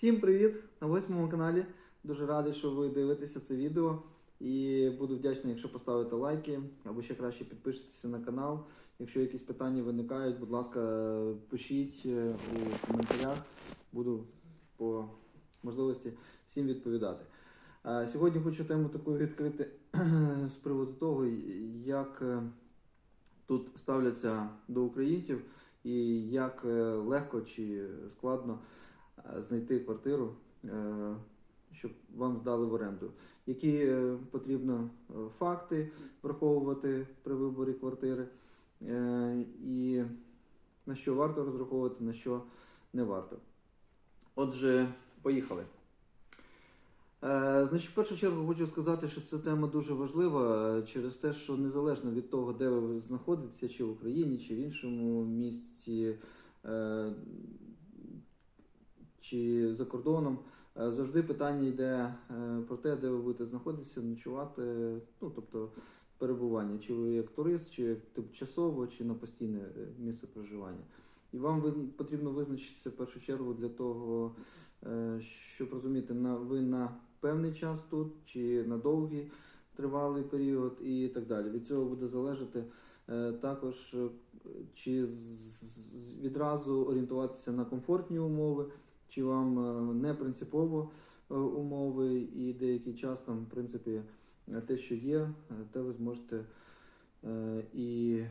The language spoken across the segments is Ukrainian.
Всім привіт на восьмому каналі. Дуже радий, що ви дивитеся це відео. І буду вдячний, якщо поставите лайки або ще краще підпишетеся на канал. Якщо якісь питання виникають, будь ласка, пишіть е, у коментарях. Буду по можливості всім відповідати. Е, Сьогодні хочу тему таку відкрити з приводу того, як е, тут ставляться до українців і як легко чи складно знайти квартиру, е, щоб вам здали в оренду. Які е, потрібно е, факти враховувати при виборі квартири, е, і на що варто розраховувати, на що не варто. Отже, поїхали. Е, Значить, в першу чергу хочу сказати, що ця тема дуже важлива е, через те, що незалежно від того, де ви знаходитеся, чи в Україні, чи в іншому місті, е, чи за кордоном, е, завжди питання йде е, про те, де ви будете знаходитися, ночувати, ну тобто перебування, чи ви як турист, чи тимчасово, чи на постійне е, місце проживання. І вам потрібно визначитися в першу чергу для того, щоб розуміти, на ви на певний час тут, чи на довгий тривалий період, і так далі. Від цього буде залежати також, чи з- відразу орієнтуватися на комфортні умови, чи вам е, не принципово е, умови, і деякий час там, в принципі, те, що є, е, те ви зможете і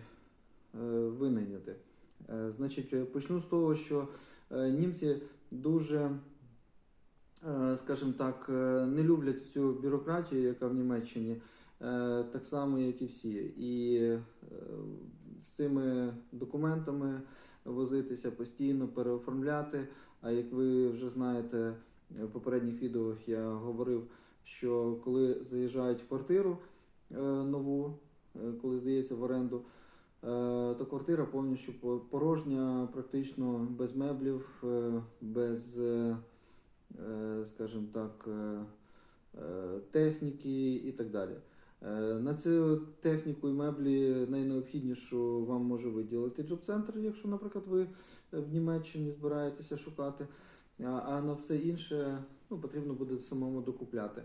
винайняти. Значить, почну з того, що німці дуже, скажімо так, не люблять цю бюрократію, яка в Німеччині, так само, як і всі. І е, з цими документами возитися постійно, переоформляти. А як ви вже знаєте, в попередніх відео я говорив, що коли заїжджають в квартиру е, нову, е, коли здається в оренду, е, то квартира повністю по- порожня, практично без меблів, е, без, е, е, скажімо так, е, е, техніки і так далі. Е, На цю техніку і меблі найнеобхіднішу вам може виділити джоб-центр, якщо, наприклад, ви в Німеччині збираєтеся шукати. А, на все інше ну, потрібно буде самому докупляти.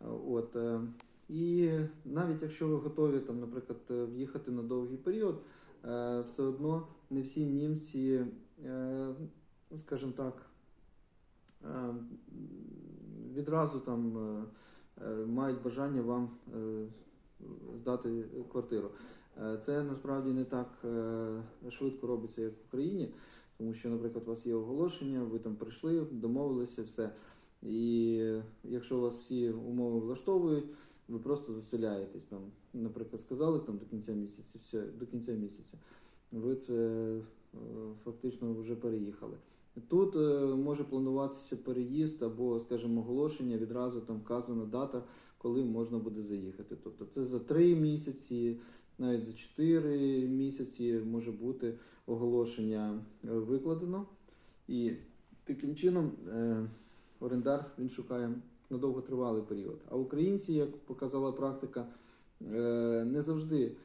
Е, От, е, і навіть якщо ви готові, там, наприклад, е, в'їхати на довгий період, е, все одно не всі німці, е, скажімо так, е, відразу там е, е, мають бажання вам е, здати квартиру. Е, Це насправді не так е, швидко робиться, як в Україні, тому що, наприклад, у вас є оголошення, ви там прийшли, домовилися, все. І якщо вас всі умови влаштовують, ви просто заселяєтесь там. Наприклад, сказали там до кінця місяця, все, до кінця місяця. Ви це е, фактично вже переїхали. Тут е, може плануватися переїзд або, скажімо, оголошення, відразу там вказана дата, коли можна буде заїхати. Тобто це за три місяці, навіть за чотири місяці може бути оголошення е, викладено. І таким чином е, орендар він шукає на довготривалий період. А українці, як показала практика, не завжди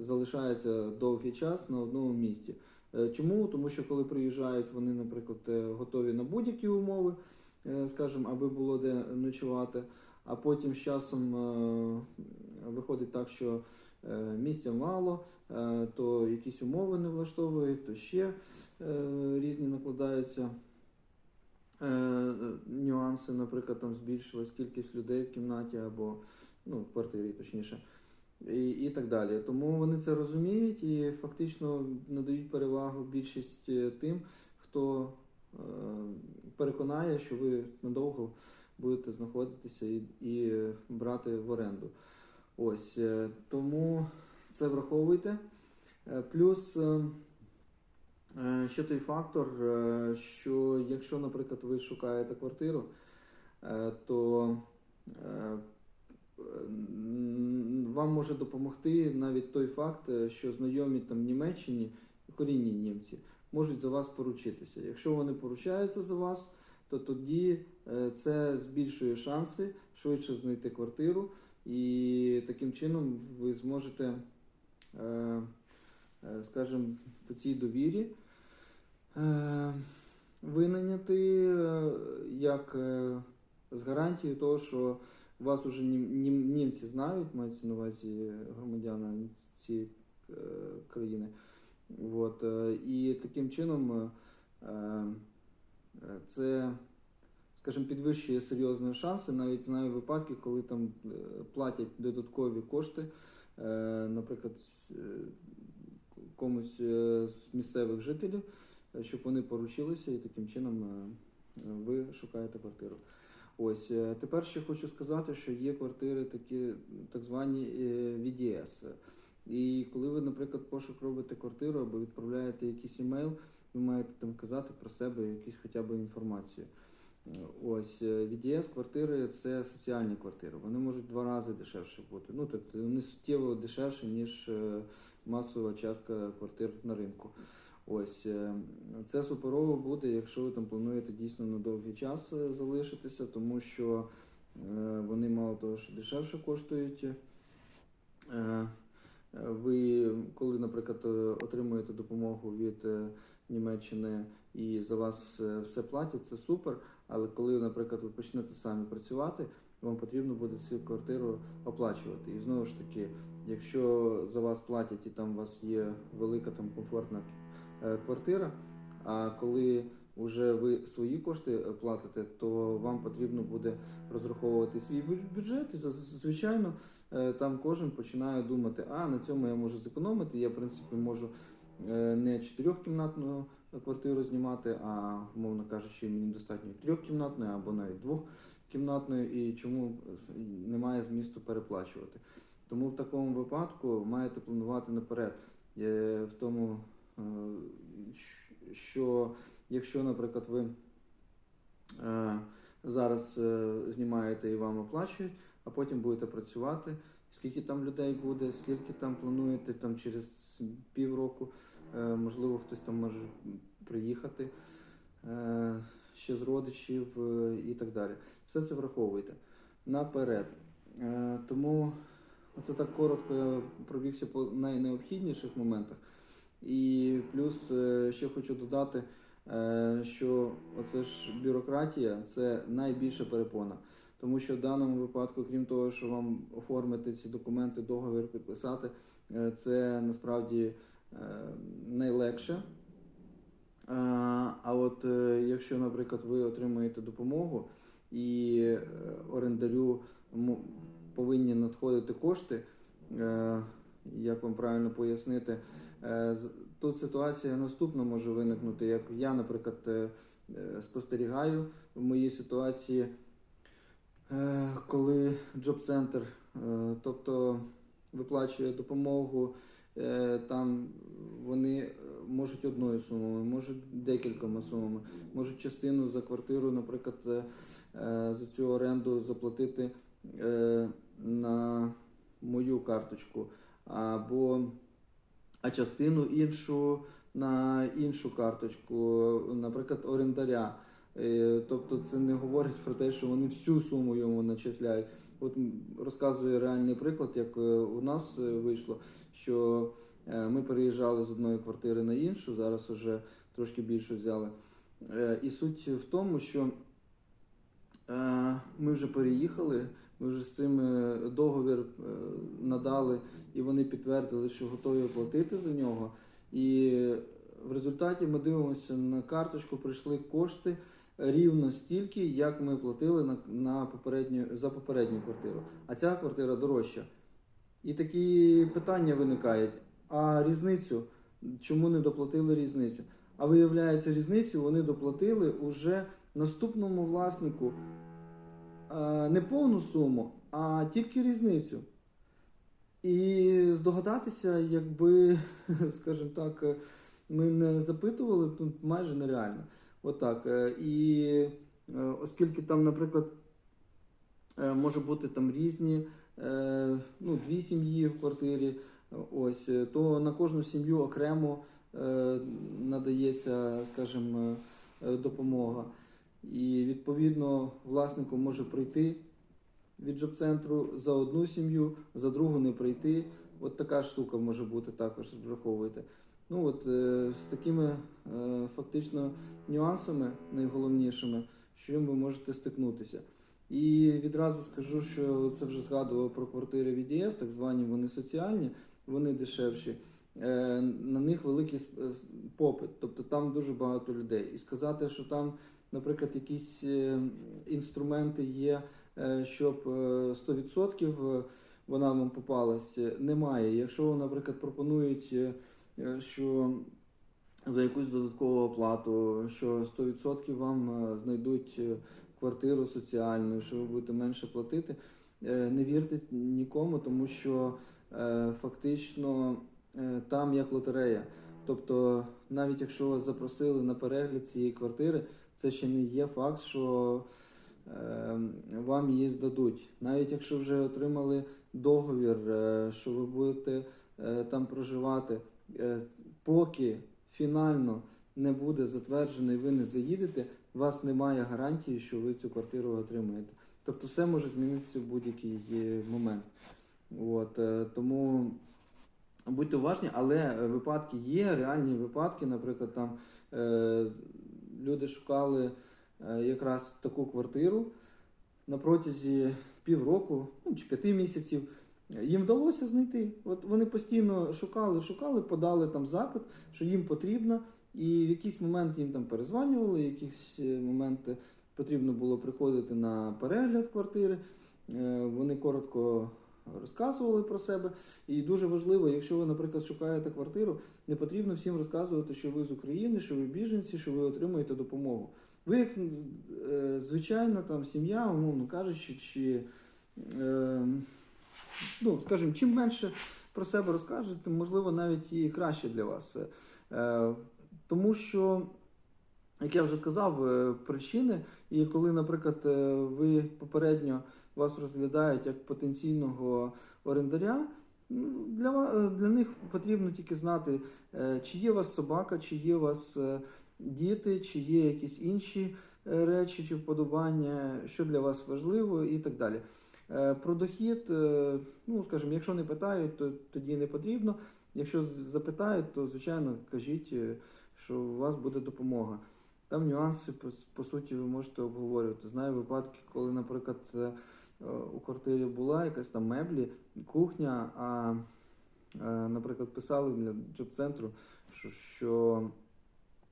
залишаються довгий час на одному місці. Е, Чому? Тому що коли приїжджають, вони, наприклад, е, готові на будь-які умови, е, скажімо, аби було де ночувати, а потім з часом виходить так, що місця мало, то якісь умови не влаштовують, то ще різні накладаються нюанси, наприклад, там збільшилась кількість людей в кімнаті або ну, в квартирі, точніше. І, і так далі. Тому вони це розуміють і фактично надають перевагу більшість е, тим, хто е, переконає, що ви надовго будете знаходитися і, і брати в оренду. Ось е, тому це враховуйте. Е, Плюс е, е, ще той фактор, е, що якщо, наприклад, ви шукаєте квартиру, е, то е, вам може допомогти навіть той факт, е, що знайомі там Німеччині, корінні німці, можуть за вас поручитися. Якщо вони поручаються за вас, то тоді е, це збільшує шанси швидше знайти квартиру, і таким чином ви зможете, е, скажімо, по цій довірі винайняти як з гарантією того, що вас уже нім, нім- німці знають, мається на увазі громадяни цієї е, країни. От, е, і таким чином е, це, скажімо, підвищує серйозні шанси. Навіть знаю випадки, коли там е, платять додаткові кошти, е, наприклад, е, комусь з місцевих жителів, щоб вони поручилися і таким чином ви шукаєте квартиру. Ось е, тепер ще хочу сказати, що є квартири такі так звані е, VDS. І коли ви, наприклад, пошук робите квартиру або відправляєте якийсь емейл, ви маєте там казати про себе якусь хоча б інформацію. Е, Ось е, VDS квартири це соціальні квартири. Вони можуть два рази дешевше бути. Ну тобто вони суттєво дешевше, ніж е, масова частка квартир на ринку. Ось е, це суперово буде, якщо ви там плануєте дійсно на довгий час е, залишитися, тому що е, вони мало того, що дешевше коштують. Ви, коли, наприклад, отримуєте допомогу від Німеччини і за вас все, платять, це супер. Але коли, наприклад, ви почнете самі працювати, вам потрібно буде цю квартиру оплачувати. І знову ж таки, якщо за вас платять і там у вас є велика там комфортна квартира, а коли вже ви свої кошти е, платите, то вам потрібно буде розраховувати свій бю- бюджет. І звичайно, е, там кожен починає думати, а на цьому я можу зекономити. Я, в принципі, можу е, не чотирьохкімнатну квартиру знімати, а умовно кажучи, мені достатньо трьохкімнатної або навіть двохкімнатної, і чому немає змісту переплачувати. Тому в такому випадку маєте планувати наперед. Е, В тому, е, що якщо, наприклад, ви е, зараз е, знімаєте і вам оплачують, а потім будете працювати, скільки там людей буде, скільки там плануєте там через півроку, е, можливо, хтось там може приїхати е, ще з родичів е, і так далі. Все це враховуйте наперед. Е, Тому оце так коротко я пробігся по найнеобхідніших моментах. І плюс е, ще хочу додати, е, що оце ж бюрократія це найбільша перепона. Тому що в даному випадку, крім того, що вам оформити ці документи, договір підписати, е, це насправді найлегше. А от якщо, наприклад, ви отримуєте допомогу і орендарю повинні надходити кошти, як вам правильно пояснити, е, тут ситуація наступна може виникнути. Як я, наприклад, е, е, спостерігаю в моїй ситуації, коли джоб-центр, тобто виплачує допомогу, там вони можуть одною сумою, можуть декількома сумами, можуть частину за квартиру, наприклад, за цю оренду заплатити карточку, або а частину іншу на іншу карточку, наприклад, орендаря. Е, Тобто це не говорить про те, що вони всю суму йому начисляють. От розказую реальний приклад, як е, у нас е, вийшло, що ми переїжджали з одної квартири на іншу, зараз вже трошки більше взяли. І суть в тому, що ми вже переїхали, ми вже з цим е, договір е, надали, і вони підтвердили, що готові платити за нього. І в результаті ми дивимося на карточку, прийшли кошти рівно стільки, як ми платили на, на попередню, за попередню квартиру. А ця квартира дорожча. І такі питання виникають: а різницю? Чому не доплатили різницю? А виявляється, різницю вони доплатили уже наступному власнику е, не повну суму, а тільки різницю. І здогадатися, якби, скажімо так, е, ми не запитували, тут майже нереально. Отак. Е, І е, оскільки там, наприклад, е, може бути там різні, е, ну, дві сім'ї в квартирі, ось, е, то на кожну сім'ю окремо е, надається, скажімо, е, допомога. І відповідно власнику може прийти від джоб-центру за одну сім'ю, за другу не прийти. От така штука може бути також, враховуйте. Ну от е, з такими е, фактично нюансами найголовнішими, чим ви можете стикнутися. І відразу скажу, що це вже згадував про квартири від ЄС, так звані вони соціальні, вони дешевші. Е, На них великий попит, тобто там дуже багато людей. І сказати, що там, наприклад, якісь е, інструменти є, е, щоб е, 100% вона вам попалась, е, немає. Якщо, наприклад, пропонують, е, е, що за якусь додаткову оплату, що 100% вам е, знайдуть е, квартиру соціальну, що ви будете менше платити. Е, Не вірте нікому, тому що е, фактично е, там як лотерея. Тобто, навіть якщо вас запросили на перегляд цієї квартири, це ще не є факт, що е, вам її здадуть. Навіть якщо вже отримали договір, е, що ви будете е, там проживати, поки фінально не буде затверджений, ви не заїдете, у вас немає гарантії, що ви цю квартиру отримаєте. Тобто все може змінитися в будь-який момент. От, тому будьте уважні, але е, випадки є, реальні випадки. Наприклад, там е, люди шукали е, якраз таку квартиру на протязі півроку ну, чи п'яти місяців. Їм вдалося знайти. От вони постійно шукали, шукали, подали там запит, що їм потрібно, і в якийсь момент їм там перезванювали, в якийсь е, момент потрібно було приходити на перегляд квартири. Е, Вони коротко розказували про себе. І дуже важливо, якщо ви, наприклад, шукаєте квартиру, не потрібно всім розказувати, що ви з України, що ви біженці, що ви отримуєте допомогу. Ви як е, звичайна там сім'я, умовно кажучи, чи е, ну, скажімо, чим менше про себе розкажете, можливо, навіть і краще для вас. Е, тому що, як я вже сказав, е, причини, і коли, наприклад, е, ви попередньо вас розглядають як потенційного орендаря, для, е, для них потрібно тільки знати, чи є у вас собака, чи є у вас діти, чи є якісь інші речі чи вподобання, що для вас важливо і так далі. Про дохід, ну скажімо, якщо не питають, то тоді не потрібно. Якщо запитають, то звичайно кажіть, що у вас буде допомога. Там нюанси, по, по суті, ви можете обговорювати. Знаю випадки, коли, наприклад, е, е, у квартирі була якась там меблі, кухня, а, е, наприклад, писали для джоб-центру, що, що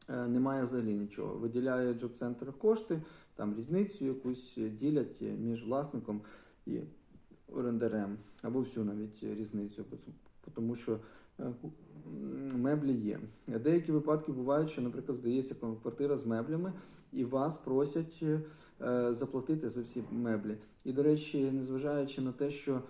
немає взагалі нічого. Виділяє джоб-центр кошти, там різницю якусь ділять між власником і орендарем, або всю навіть різницю, тому що меблі є. Деякі випадки бувають, що, наприклад, здається квартира з меблями, і вас просять е, заплатити за всі меблі. І, до речі, незважаючи на те, що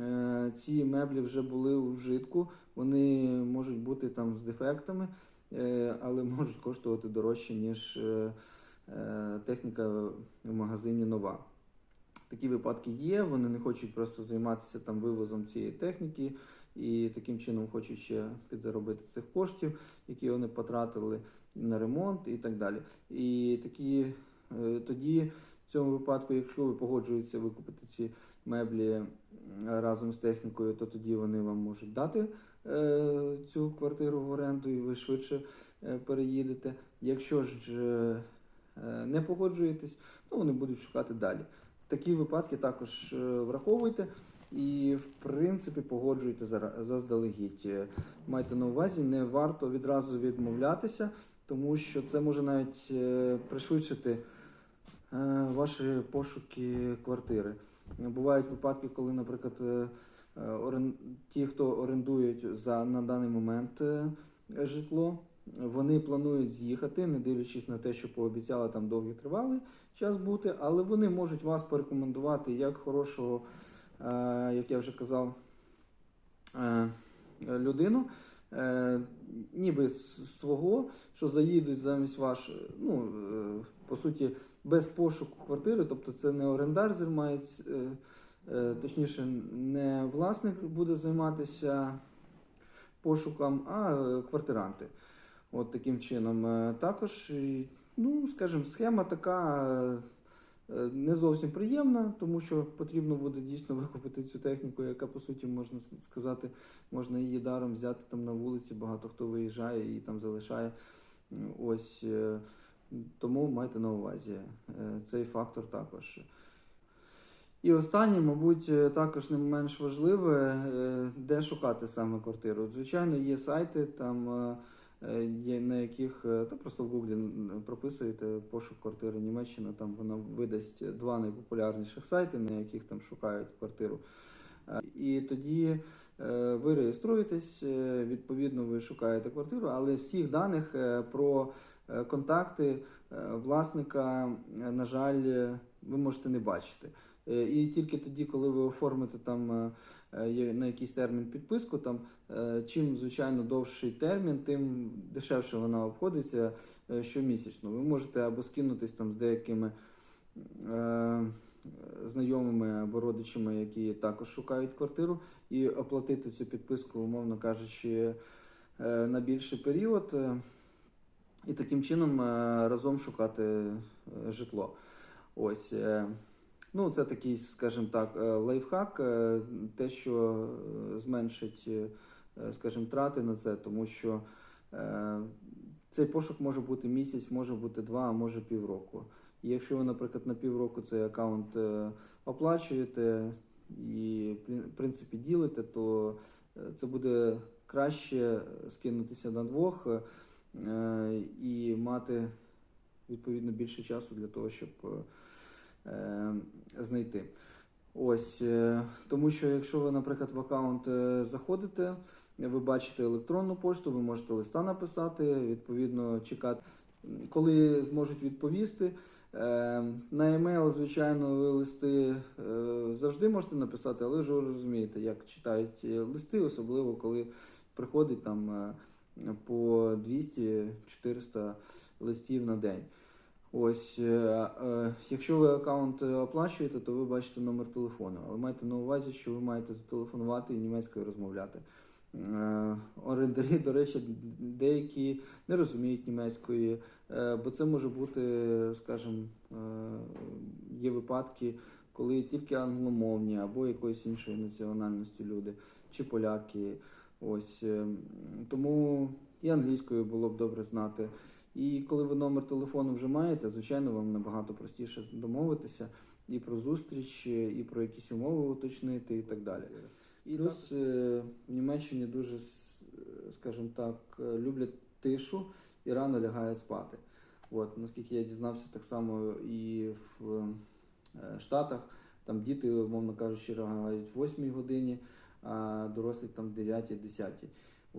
е, ці меблі вже були у вжитку, вони можуть бути там з дефектами, е, але можуть коштувати дорожче, ніж е, е, техніка в магазині нова. Такі випадки є, вони не хочуть просто займатися там вивозом цієї техніки і таким чином хочуть ще підзаробити цих коштів, які вони потратили на ремонт і так далі. І такі е, тоді в цьому випадку, якщо ви погоджуєтеся викупити ці меблі разом з технікою, то тоді вони вам можуть дати е, цю квартиру в оренду, і ви швидше е, переїдете. Якщо ж е, не погоджуєтесь, то вони будуть шукати далі. Такі випадки також е, враховуйте і, в принципі, погоджуйте заздалегідь. Е, Майте на увазі, не варто відразу відмовлятися, тому що це може навіть е, пришвидшити е, ваші пошуки квартири. Бувають випадки, коли, наприклад, ті, хто орендують за на даний момент житло, вони планують з'їхати, не дивлячись на те, що пообіцяли там довгий тривалий час бути, але вони можуть вас порекомендувати як хорошого, як я вже казав, е, людину, е, ніби свого, що заїдуть замість ваш, ну, е, по суті, без пошуку квартири, тобто це не орендар займається, е, е, точніше, не власник буде займатися пошуком, а е, квартиранти. От таким чином. Е, Також, ну, скажімо, схема така Е, Не зовсім приємна, тому що потрібно буде дійсно викупити цю техніку, яка по суті можна сказати, можна її даром взяти там на вулиці. Багато хто виїжджає і там залишає. Ось е, тому майте на увазі е, цей фактор також. І останнє, мабуть, е, також не менш важливе, е, де шукати саме квартиру. Звичайно, є сайти, там е, е, на яких е, та просто в Гуглі прописуєте пошук квартири Німеччина, там вона видасть два найпопулярніших сайти, на яких там шукають квартиру. Е, І тоді е, ви реєструєтесь, е, відповідно, ви шукаєте квартиру, але всіх даних е, про е, контакти е, власника, е, на жаль, е, ви можете не бачити. Е, І тільки тоді, коли ви оформите там е, е, на якийсь термін підписку, там чим звичайно довший термін, тим дешевше вона обходиться щомісячно. Ви можете або скинутись там з деякими знайомими або родичами, які також шукають квартиру, і оплатити цю підписку, умовно кажучи, на більший період. І таким чином разом шукати житло. Ось. Ну, це такий, скажімо так, е, лайфхак, е, те, що е, зменшить, скажімо, трати на це, тому що цей пошук може бути місяць, може бути два, а може півроку. Якщо ви, наприклад, на півроку цей аккаунт оплачуєте і в принципі ділите, то це буде краще скинутися на двох і мати відповідно більше часу для того, щоб знайти. Ось, е, тому що якщо ви, наприклад, в аккаунт е, заходите, ви бачите електронну пошту, ви можете листа написати, відповідно чекати, коли зможуть відповісти. Е, На емейл, звичайно, ви листи е, завжди можете написати, але ж ви розумієте, як читають е, листи, особливо коли приходить там е, по 200-400 листів на день. Ось, е, е, якщо ви аккаунт е, оплачуєте, то ви бачите номер телефону, але майте на увазі, що ви маєте зателефонувати і німецькою розмовляти. Орендарі, до речі, деякі не розуміють німецької, бо це може бути, скажімо, є випадки, коли тільки англомовні або якоїсь іншої національності люди, чи поляки. Ось е, тому і англійською було б добре знати. І коли ви номер телефону вже маєте, звичайно, вам набагато простіше домовитися і про зустріч, і про якісь умови уточнити, і так далі. І плюс е, в Німеччині дуже, е, скажімо так, е, люблять тишу і рано лягають спати. От, наскільки я дізнався, так само і в е, Штатах, там діти, умовно кажучи, лягають в 8 годині, а дорослі там в 9-10.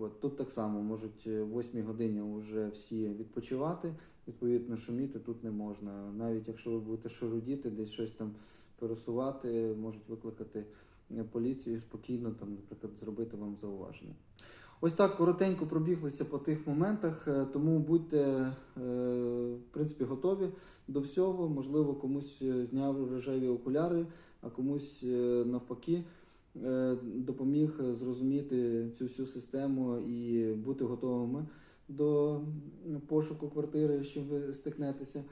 От, тут так само можуть е, в 8 годині вже всі відпочивати, відповідно, шуміти тут не можна. Навіть якщо ви будете шарудіти, десь щось там пересувати, можуть викликати е, поліцію і спокійно там, наприклад, зробити вам зауваження. Ось так коротенько пробіглися по тих моментах, е, тому будьте в принципі готові до всього. Можливо, комусь зняв рожеві окуляри, а комусь навпаки допоміг е, зрозуміти цю всю систему і бути готовими до пошуку квартири, з ви стикнетеся.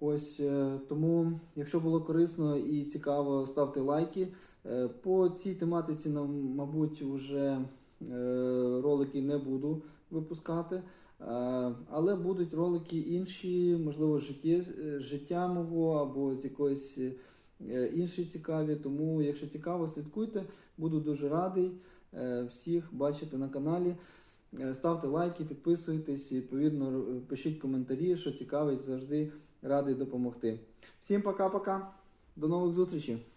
Ось е, тому, якщо було корисно і цікаво, ставте лайки. Е, По цій тематиці, нам, мабуть, вже е, ролики не буду випускати, е, але будуть ролики інші, можливо, е, життя мого або з якоїсь е, інші цікаві. Тому, якщо цікаво, слідкуйте. Буду дуже радий е, всіх бачити на каналі. Е, Ставте лайки, підписуйтесь, і, відповідно, пишіть коментарі, що цікавить, завжди радий допомогти. Всім пока-пока. До нових зустрічей!